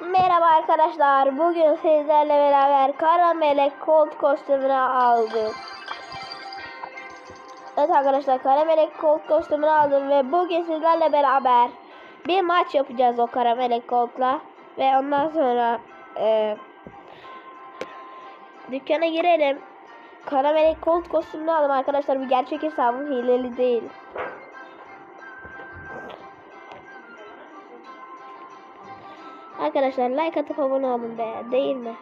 Merhaba arkadaşlar. Bugün sizlerle beraber Kara Melek Colt kostümünü aldım. Evet arkadaşlar Kara Melek Colt kostümünü aldım ve bugün sizlerle beraber bir maç yapacağız o Kara Melek Colt'la. Ve ondan sonra e, dükkana girelim. Kara Melek Colt kostümünü aldım arkadaşlar. Bu gerçek hesabım hileli değil. Arkadaşlar like atıp abone olun be değil mi?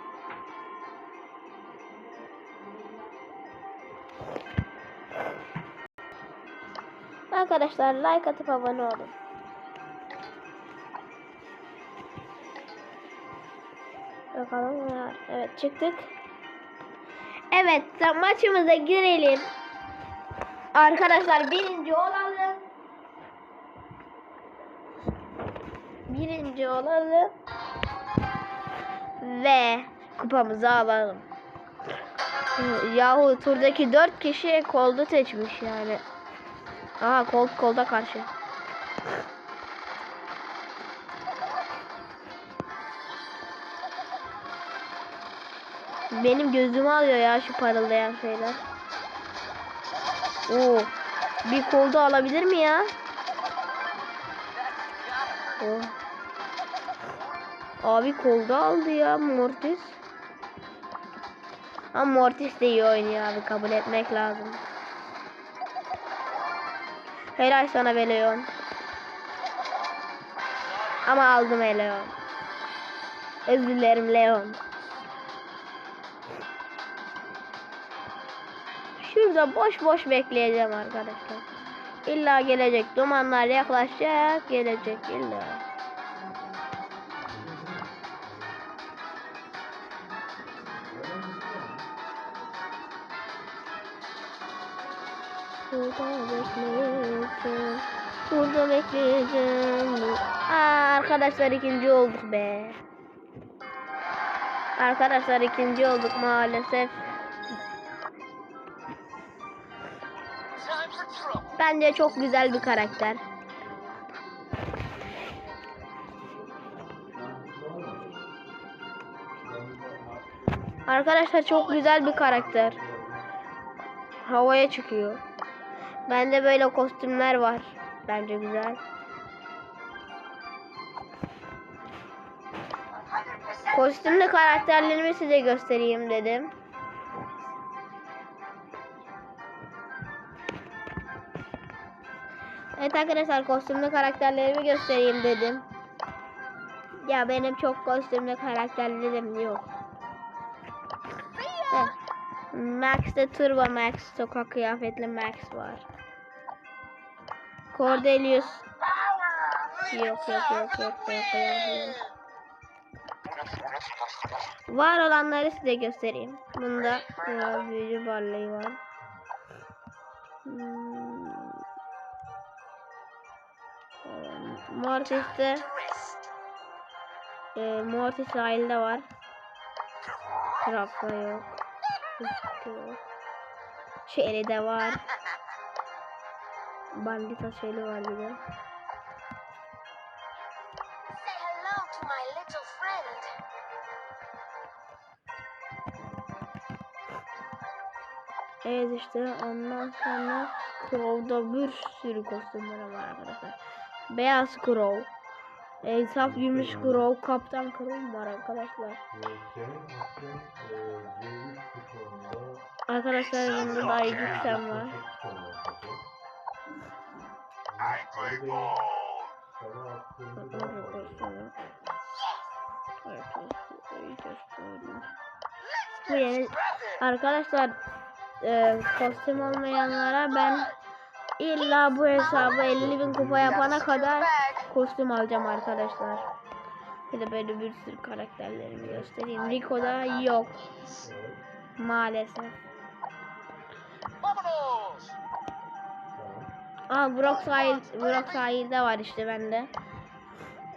Arkadaşlar like atıp abone olun. Bakalım var. Evet çıktık. Evet maçımıza girelim. Arkadaşlar birinci olalım. Birinci olalım. Ve kupamızı alalım. Yahu turdaki dört kişi kolda seçmiş yani. Aha kol kolda karşı. Benim gözümü alıyor ya şu parıldayan şeyler. Oo. Bir kolda alabilir mi ya? Oh. Abi kolda aldı ya Mortis. Ama Mortis de iyi oynuyor abi kabul etmek lazım. Helal sana be Leon. Ama aldım he Leon. Özür dilerim Leon. Şurada boş boş bekleyeceğim arkadaşlar. İlla gelecek. Dumanlar yaklaşacak. Gelecek illa. Burada bekleyeceğim. Arkadaşlar ikinci olduk be. Arkadaşlar ikinci olduk maalesef. Bence çok güzel bir karakter. Arkadaşlar çok güzel bir karakter. Havaya çıkıyor. Bende böyle kostümler var. Bence güzel. Kostümlü karakterlerimi size göstereyim dedim. Evet arkadaşlar kostümlü karakterlerimi göstereyim dedim. Ya benim çok kostümlü karakterlerim yok. Evet. Max'te Turbo Max sokak kıyafetli Max var. Cordelius. Yok yok yok yok yok yok yok. Var olanları size göstereyim. Bunda ya, büyücü barley var. Hmm. Mortis'te e, Mortis sahilde var. Trapla yok. Yok. Şeyli var. Bandita şeyli var bir de. Evet işte ondan sonra Crow'da bir sürü kostümler var arkadaşlar. Beyaz Crow. E, saf gümüş Crow, Kaptan Crow var arkadaşlar. Arkadaşlar bunda da Ayıcık Sen var. Bu yeni arkadaşlar e, kostüm olmayanlara ben illa bu hesabı 50 bin kupa yapana kadar kostüm alacağım arkadaşlar. Bir de böyle bir sürü karakterlerimi göstereyim. Rico'da yok. Maalesef. Aa Brock sahil, Brock sahilde var işte bende.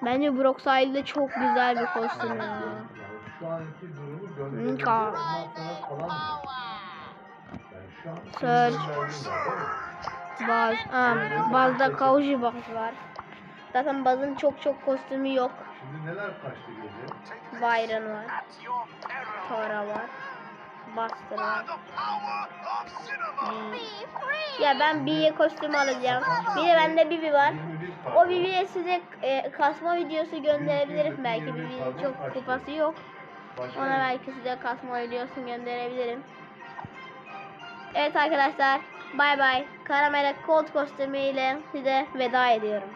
Bence Brock sahilde çok güzel bir kostüm ya. Nika. Search. Baz, aa, bazda Kauji Baz var. Zaten Buzz'ın çok çok kostümü yok. Şimdi neler kaçtı gece? Byron var. Tora var. Buster var. Free. Ya ben B'ye kostüm alacağım. Bir de bende Bibi var. 21 O. Bibi'ye size e, kasma videosu gönderebilirim belki. Bibi'nin çok kupası yok. Ona belki size kasma videosu gönderebilirim. Evet arkadaşlar. Bay bay. Karamele Colt kostümüyle size veda ediyorum.